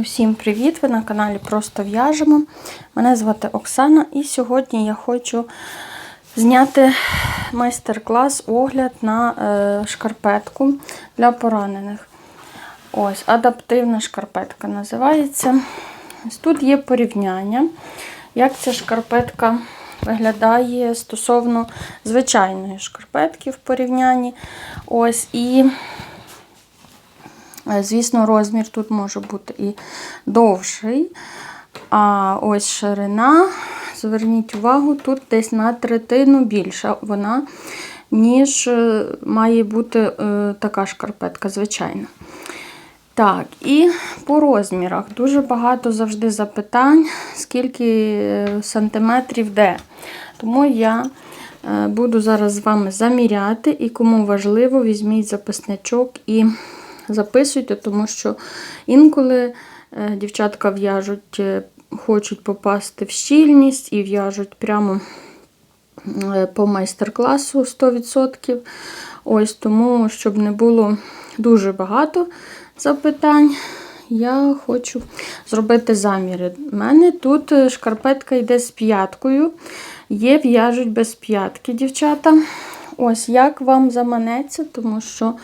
Усім привіт! Ви на каналі Просто в'яжемо. Мене звати Оксана, і сьогодні я хочу зняти майстер-клас огляд на е, шкарпетку для поранених. Ось, адаптивна шкарпетка називається. Тут є порівняння, як ця шкарпетка виглядає стосовно звичайної шкарпетки в порівнянні. Ось і Звісно, розмір тут може бути і довший. А ось ширина, зверніть увагу, тут десь на третину більша вона, ніж е, має бути е, така шкарпетка, звичайна. Так, і по розмірах дуже багато завжди запитань, скільки сантиметрів де. Тому я буду зараз з вами заміряти, і кому важливо, візьміть записничок і записуйте, тому що інколи е, дівчатка в'яжуть, е, хочуть попасти в щільність і в'яжуть прямо е, по майстер-класу 100%. Ось Тому, щоб не було дуже багато запитань, я хочу зробити заміри. У мене тут шкарпетка йде з п'яткою, є в'яжуть без п'ятки, дівчата. Ось як вам заманеться, тому що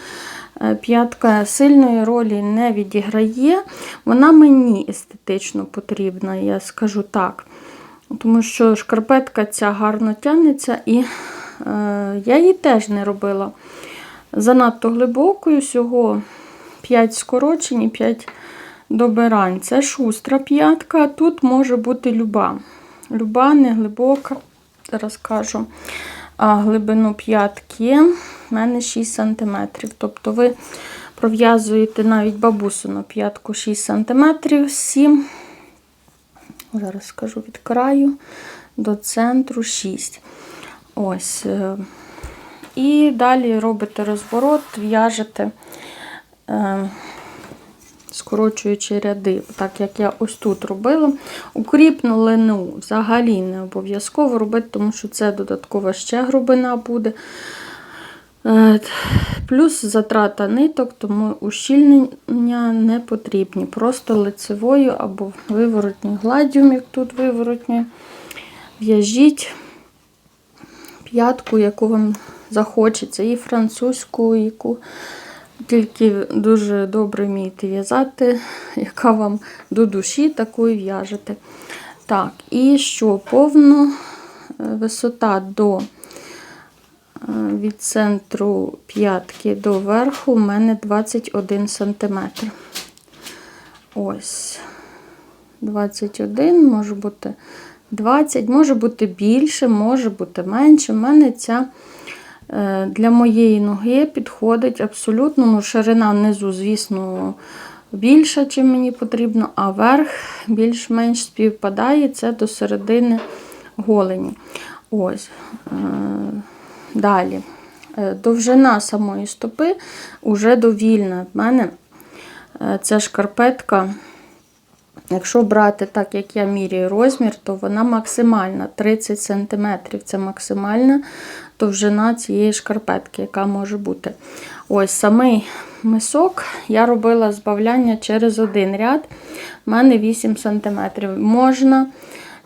п'ятка сильної ролі не відіграє. Вона мені естетично потрібна, я скажу так. Тому що шкарпетка ця гарно тягнеться, і е, я її теж не робила занадто глибокою, всього 5 скорочень і 5 добирань. Це шустра п'ятка, тут може бути люба. Люба, не глибока, зараз кажу, а глибину п'ятки в мене 6 см. Тобто ви пров'язуєте навіть бабусину п'ятку 6 см, 7, зараз скажу від краю до центру 6. Ось. Е, і далі робите розворот, в'яжете, е, скорочуючи ряди, так як я ось тут робила. Укріпну лину взагалі не обов'язково робити, тому що це додаткова ще грубина буде. Е, плюс затрата ниток, тому ущільнення не потрібні. Просто лицевою або виворотньою гладдю, як тут виворотньою, в'яжіть п'ятку, яку вам захочеться, і французьку, яку тільки дуже добре вмієте в'язати, яка вам до душі, таку і в'яжете. Так, і що повна е, висота до від центру п'ятки до верху у мене 21 см. Ось. 21, може бути 20, може бути більше, може бути менше. У мене ця е, для моєї ноги підходить абсолютно ну, ширина внизу, звісно, більша, ніж мені потрібно, а верх більш-менш співпадає це до середини голені. Ось. Е, Далі. Е, довжина самої стопи вже довільна. В мене е, ця шкарпетка, якщо брати так, як я міряю розмір, то вона максимальна 30 см. Це максимальна довжина цієї шкарпетки, яка може бути. Ось самий мисок я робила збавляння через один ряд. У мене 8 см. Можна,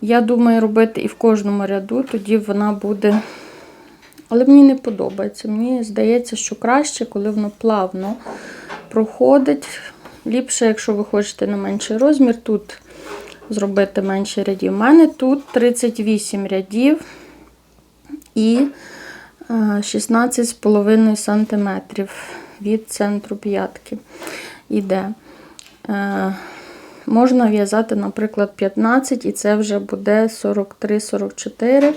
я думаю, робити і в кожному ряду, тоді вона буде. Але мені не подобається. Мені здається, що краще, коли воно плавно проходить. Ліпше, якщо ви хочете на менший розмір, тут зробити менше рядів. У мене тут 38 рядів і 16,5 см від центру п'ятки йде. Е, можна в'язати, наприклад, 15, і це вже буде 43-44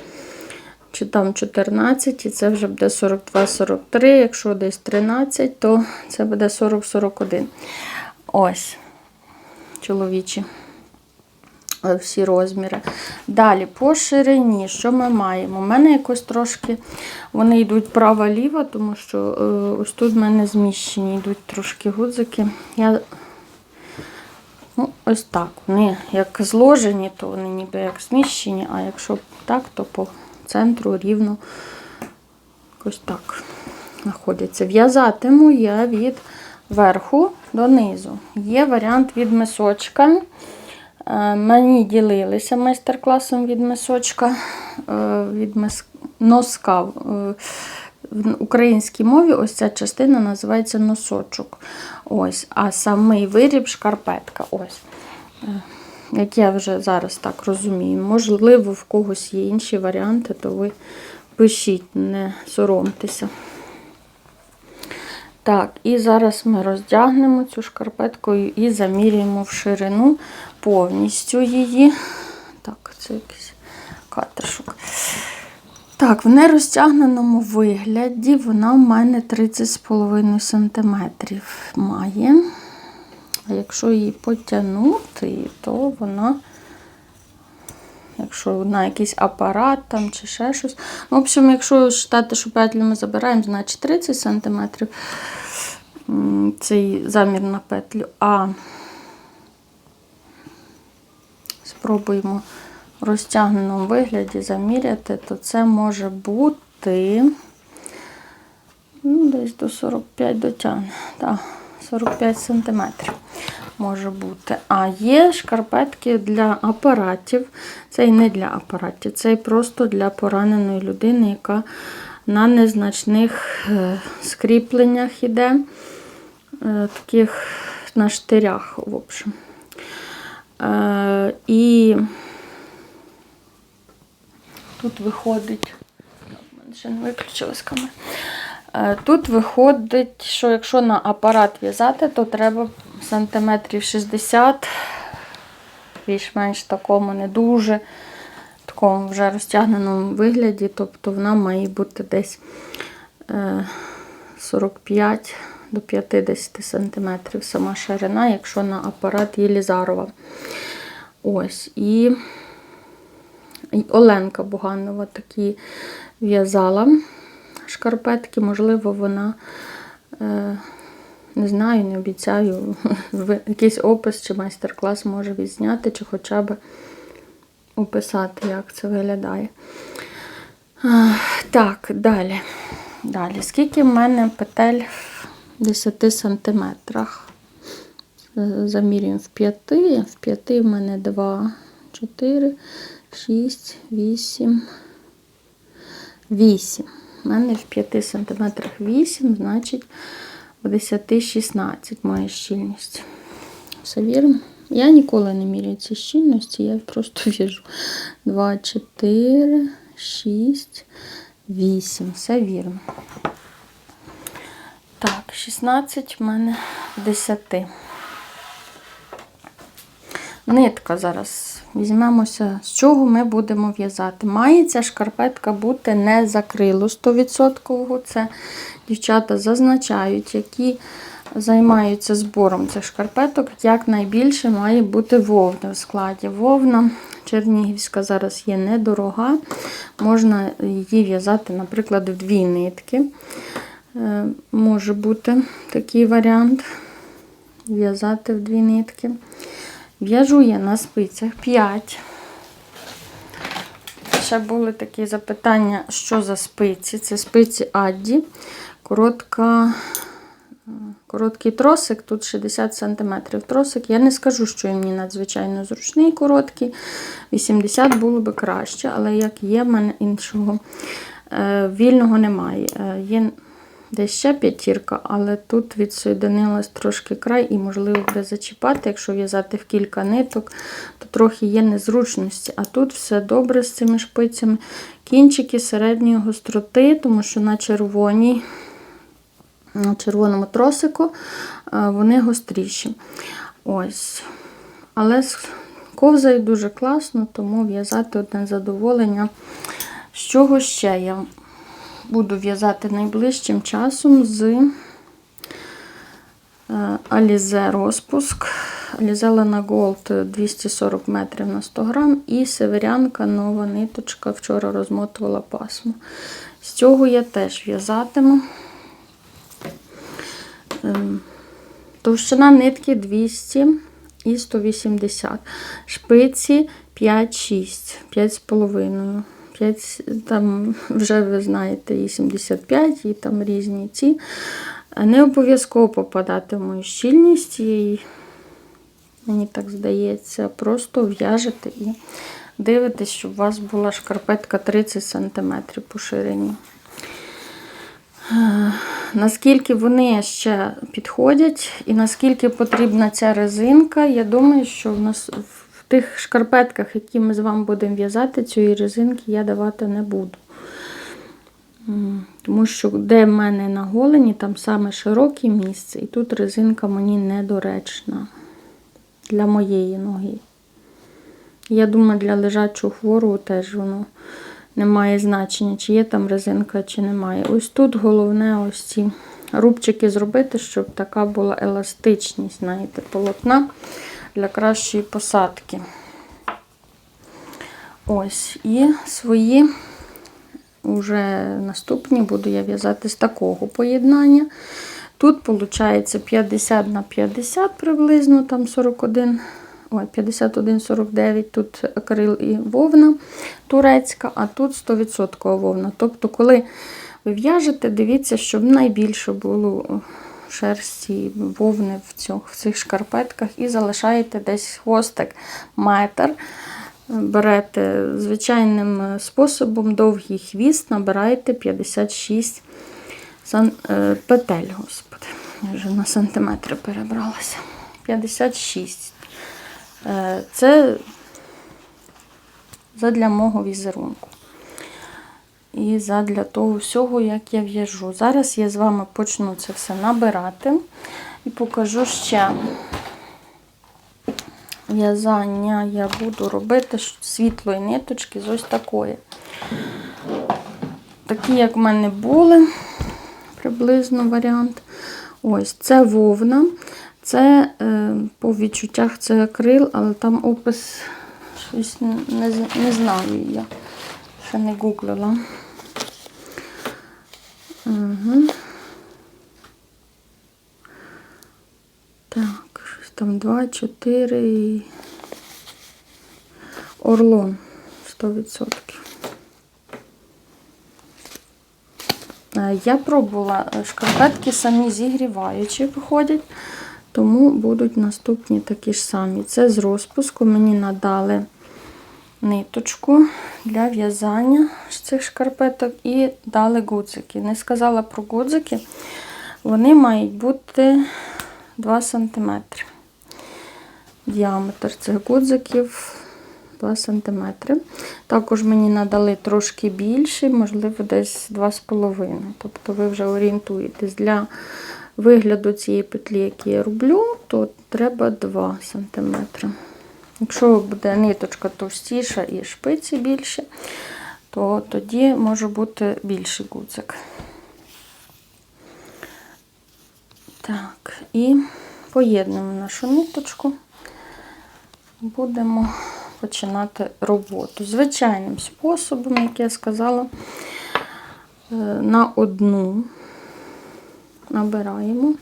чи там 14, і це вже буде 42-43. Якщо десь 13, то це буде 40-41. Ось, чоловічі е, всі розміри. Далі, по ширині, що ми маємо? У мене якось трошки вони йдуть права-ліва, тому що е, ось тут в мене зміщені йдуть трошки гудзики. Я Ну, Ось так. Вони як зложені, то вони ніби як зміщені, а якщо так, то по центру рівно ось так знаходиться. В'язатиму я від верху до низу. Є варіант від мисочка. Е, Мені ділилися майстер-класом від мисочка, е, від носка. Е, В українській мові ось ця частина називається носочок. Ось, а самий виріб шкарпетка. Ось. Як я вже зараз так розумію. Можливо, в когось є інші варіанти, то ви пишіть, не соромтеся. Так, і зараз ми роздягнемо цю шкарпетку і замірюємо в ширину повністю її. Так, це якийсь катишок. Так, в нерозтягненому вигляді вона в мене 30,5 см має. А якщо її потягнути, то вона, якщо на якийсь апарат там чи ще щось. Ну, в общем, якщо вважати, що петлю ми забираємо, значить 30 см цей замір на петлю. А спробуємо в розтягненому вигляді заміряти, то це може бути ну, десь до 45 дотягне. Так, 45 см може бути. А є шкарпетки для апаратів. Це і не для апаратів, це і просто для пораненої людини, яка на незначних е, скріпленнях іде, е, таких на штирях, в общем. Е, І тут виходить, ще не виключилась камера. Е, Тут виходить, що якщо на апарат в'язати, то треба сантиметрів 60, більш-менш такому не дуже, такому вже розтягненому вигляді, тобто вона має бути десь е, 45 до 50 сантиметрів сама ширина, якщо на апарат Єлізарова. Ось. І Оленка Буганова такі в'язала шкарпетки, можливо, вона, е, не знаю, не обіцяю, якийсь опис чи майстер-клас може відзняти, чи хоча б описати, як це виглядає. Так, далі. Далі. Скільки в мене петель в 10 сантиметрах? Замірюємо в 5. В 5 в мене 2, 4, 6, 8, 8. У мене в 5 сантиметрах 8, значить в 10 16 моя щільність. Все вірно? Я ніколи не міряю ці щільності, я просто в'яжу. 2, 4, 6, 8. Все вірно. Так, 16 в мене в 10. Нитка зараз візьмемося, з чого ми будемо в'язати. Має ця шкарпетка бути не закрило 100%. Це дівчата зазначають, які займаються збором цих шкарпеток, якнайбільше має бути вовна в складі. Вовна чернігівська зараз є недорога. Можна її в'язати, наприклад, в дві нитки. Е, Може бути такий варіант. В'язати в дві нитки. В'яжу я на спицях 5. Ще були такі запитання, що за спиці. Це спиці Адді. Коротка, короткий тросик, тут 60 см тросик. Я не скажу, що він мені надзвичайно зручний, короткий. 80 було би краще, але як є, в мене іншого е, вільного немає. Е, Є Десь ще п'ятірка, але тут відсоєдинилась трошки край і, можливо, буде зачіпати. Якщо в'язати в кілька ниток, то трохи є незручності. А тут все добре з цими шпицями. Кінчики середньої гостроти, тому що на червоній, на червоному тросику е, вони гостріші. Ось. Але ковзають дуже класно, тому в'язати одне задоволення. З чого ще я буду в'язати найближчим часом з е, Alize розпуск. Alize Lena Gold 240 метрів на 100 грам і северянка нова ниточка. Вчора розмотувала пасму. З цього я теж в'язатиму. Ем, Товщина нитки 200 і 180. Шпиці 5-6, 5,5. 5, там вже ви знаєте, і 75, і там різні ці. Не обов'язково попадати в мою щільність, і, мені так здається, просто в'яжете і дивитесь, щоб у вас була шкарпетка 30 см по ширині. Наскільки вони ще підходять і наскільки потрібна ця резинка, я думаю, що в нас в тих шкарпетках, які ми з вами будемо в'язати, цієї резинки я давати не буду. Тому що де в мене на голені, там саме широке місце, і тут резинка мені недоречна для моєї ноги. Я думаю, для лежачого хворого теж воно не має значення, чи є там резинка, чи немає. Ось тут головне ось ці рубчики зробити, щоб така була еластичність, знаєте, полотна для кращої посадки. Ось, і свої вже наступні буду я в'язати з такого поєднання. Тут, виходить, 50 на 50 приблизно, там 41, ой, 51-49, тут акрил і вовна турецька, а тут 100% вовна. Тобто, коли ви в'яжете, дивіться, щоб найбільше було шерсті вовни в, цьох, в цих шкарпетках і залишаєте десь хвостик метр. Берете звичайним способом довгий хвіст, набираєте 56 сан... е, петель, господи, я вже на сантиметри перебралася. 56. Е, Це задля мого візерунку. І задля того всього, як я в'яжу. Зараз я з вами почну це все набирати і покажу ще в'язання я буду робити світлої ниточки з ось такої. Такі, як в мене були, приблизно варіант. Ось, це вовна. Це е, по відчуттях це акрил, але там опис щось не, не, знаю я. Ще не гуглила. Угу. Так, щось там 2, 4 і Орлон 100%. Е, Я пробувала е, шкарпетки самі зігріваючі виходять, тому будуть наступні такі ж самі. Це з розпуску мені надали ниточку для в'язання цих шкарпеток і дали гудзики. Не сказала про гудзики, вони мають бути 2 см. Діаметр цих гудзиків 2 см. Також мені надали трошки більше, можливо, десь 2,5 Тобто ви вже орієнтуєтесь для вигляду цієї петлі, які я роблю, то треба 2 см. Якщо буде ниточка товстіша і шпиці більше, то тоді може бути більший гудзик. Так, і поєднуємо нашу ниточку. Будемо починати роботу. Звичайним способом, як я сказала, е, на одну набираємо.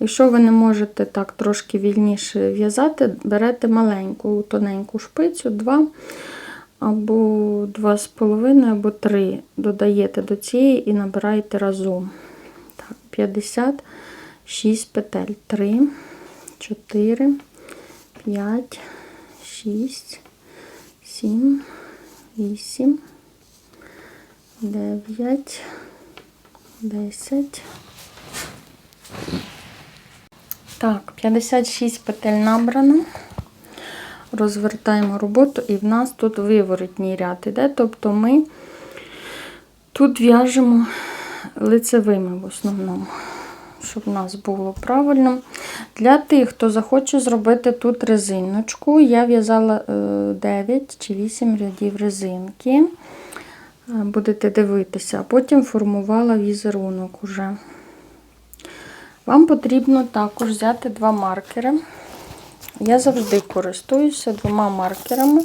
Якщо ви не можете так трошки вільніше в'язати, берете маленьку, тоненьку шпицю, 2 або 2,5, або 3 додаєте до цієї і набираєте разом. Так, 56 петель. 3, 4, 5, 6, 7, 8, 9, 10. Так, 56 петель набрано. Розвертаємо роботу, і в нас тут виворотній ряд іде. Тобто ми тут в'яжемо лицевими в основному, щоб у нас було правильно. Для тих, хто захоче зробити тут резиночку, я в'язала е, 9 чи 8 рядів резинки. Е, Будете дивитися, а потім формувала візерунок уже. Вам потрібно також взяти два маркери. Я завжди користуюся двома маркерами.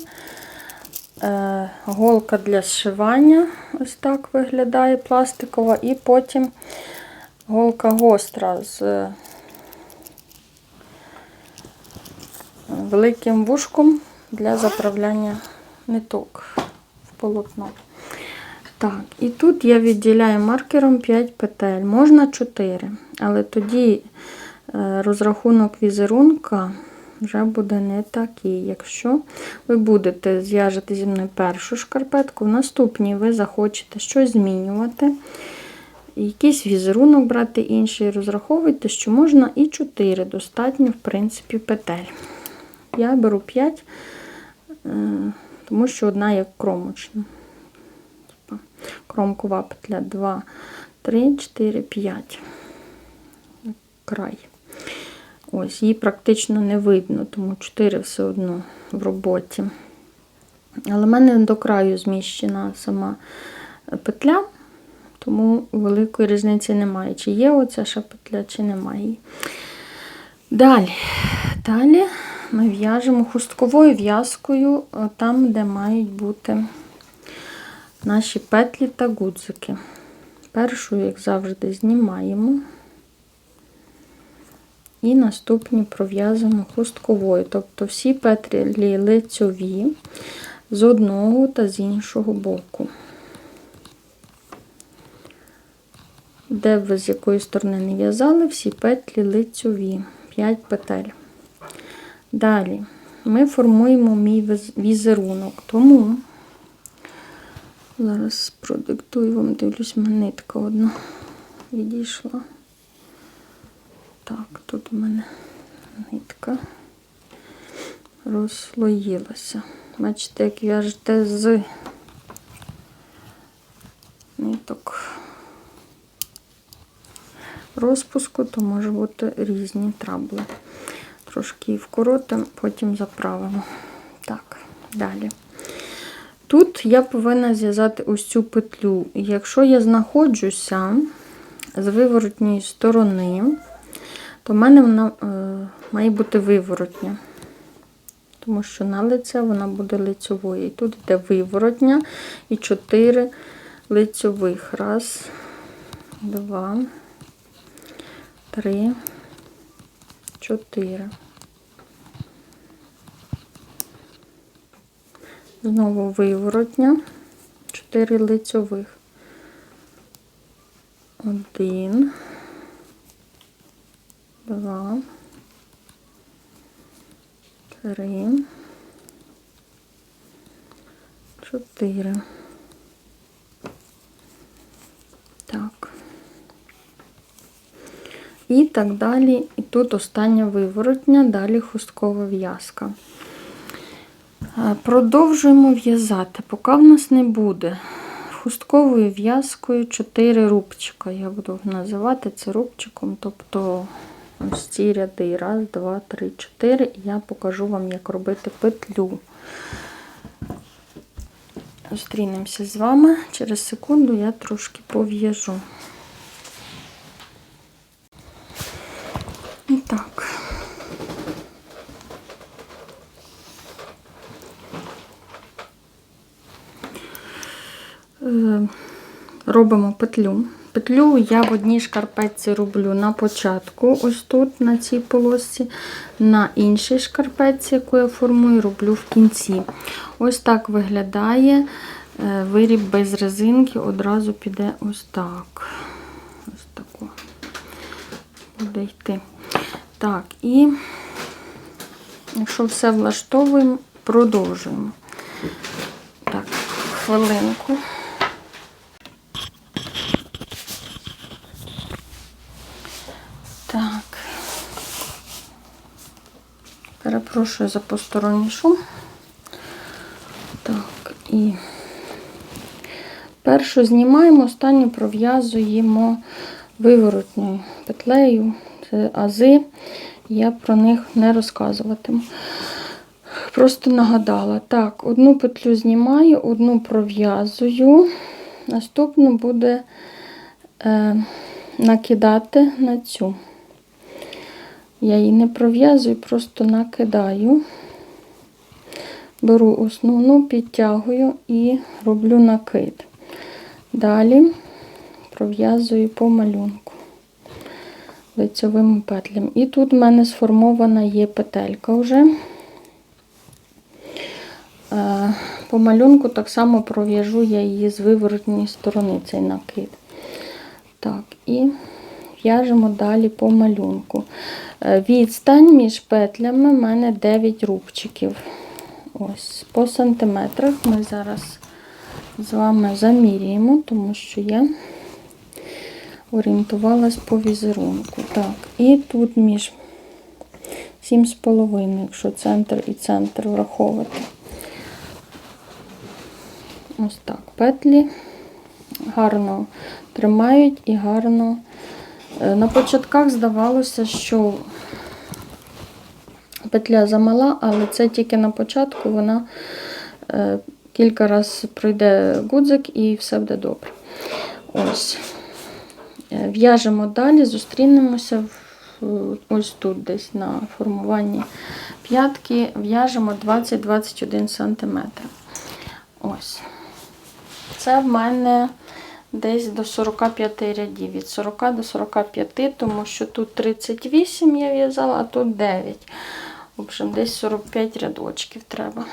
Е, голка для зшивання, ось так виглядає пластикова, і потім голка гостра з е, великим вушком для заправляння ниток в полотно. Так, і тут я відділяю маркером 5 петель, можна 4, але тоді е, розрахунок візерунка вже буде не такий. Якщо ви будете зв'яжете зі мною першу шкарпетку, в наступній ви захочете щось змінювати, якийсь візерунок брати інший, розраховуйте, що можна і 4, достатньо, в принципі, петель. Я беру 5, е, тому що одна як кромочна. Типа, Кромкова петля 2, 3, 4, 5. Край. Ось, її практично не видно, тому 4 все одно в роботі. Але в мене до краю зміщена сама петля, тому великої різниці немає, чи є оця ще петля, чи немає. Далі, далі ми в'яжемо хустковою в'язкою е, там, де мають бути наші петлі та гудзики. Першу, як завжди, знімаємо. І наступні пров'язуємо хустковою, тобто всі петлі лицьові з одного та з іншого боку. Де ви з якої сторони не в'язали, всі петлі лицьові, 5 петель. Далі ми формуємо мій візерунок, тому зараз продиктую вам, дивлюсь, нитка одна відійшла. Так, тут у мене нитка розслоїлася. Бачите, як в'яжете з ниток розпуску, то може бути різні трабли. Трошки вкоротимо, потім заправимо. Так, далі. Тут я повинна зв'язати ось цю петлю. Якщо я знаходжуся з виворотньої сторони, то в мене вона е, має бути виворотня. Тому що на лице вона буде лицьовою. І тут йде виворотня і 4 лицьових. Раз, два, три, чотири. Знову виворотня, 4 лицьових. Один, два, три, чотири. Так. І так далі. І тут остання виворотня, далі хусткова в'язка. Продовжуємо в'язати, поки в нас не буде хустковою в'язкою 4 рубчика. Я буду називати це рубчиком, тобто ось ці ряди. Раз, два, три, чотири. І я покажу вам, як робити петлю. Зустрінемося з вами. Через секунду я трошки пов'яжу. І так. Робимо петлю. Петлю я в одній шкарпетці роблю на початку, ось тут, на цій полосці, на іншій шкарпетці, яку я формую, роблю в кінці. Ось так виглядає е, виріб без резинки, одразу піде ось так. Ось тако буде йти. Так, і якщо все влаштовуємо, продовжуємо. Так, хвилинку. Так. Перепрошую за посторонній шум. Так, і першу знімаємо, останню пров'язуємо виворотньою петлею. Це ази. Я про них не розказуватиму. Просто нагадала. Так, одну петлю знімаю, одну пров'язую. Наступну буде е, накидати на цю. Я її не пров'язую, просто накидаю. Беру основну, підтягую і роблю накид. Далі пров'язую по малюнку лицьовими петлями. І тут в мене сформована є петелька вже. Е, По малюнку так само пров'яжу я її з виворотньої сторони, цей накид. Так, і в'яжемо далі по малюнку. Е, Відстань між петлями в мене 9 рубчиків. Ось, по сантиметрах ми зараз з вами заміряємо, тому що я орієнтувалась по візерунку. Так, і тут між 7,5, якщо центр і центр враховувати. Ось так, петлі гарно тримають і гарно. Е, На початках здавалося, що петля замала, але це тільки на початку вона е, кілька разів пройде гудзик і все буде добре. Ось. Е, В'яжемо далі, зустрінемося ось тут, десь на формуванні п'ятки, в'яжемо 20-21 см. Ось. Це в мене десь до 45 рядів. Від 40 до 45, тому що тут 38 я в'язала, а тут 9. В общем, десь 45 рядочків треба.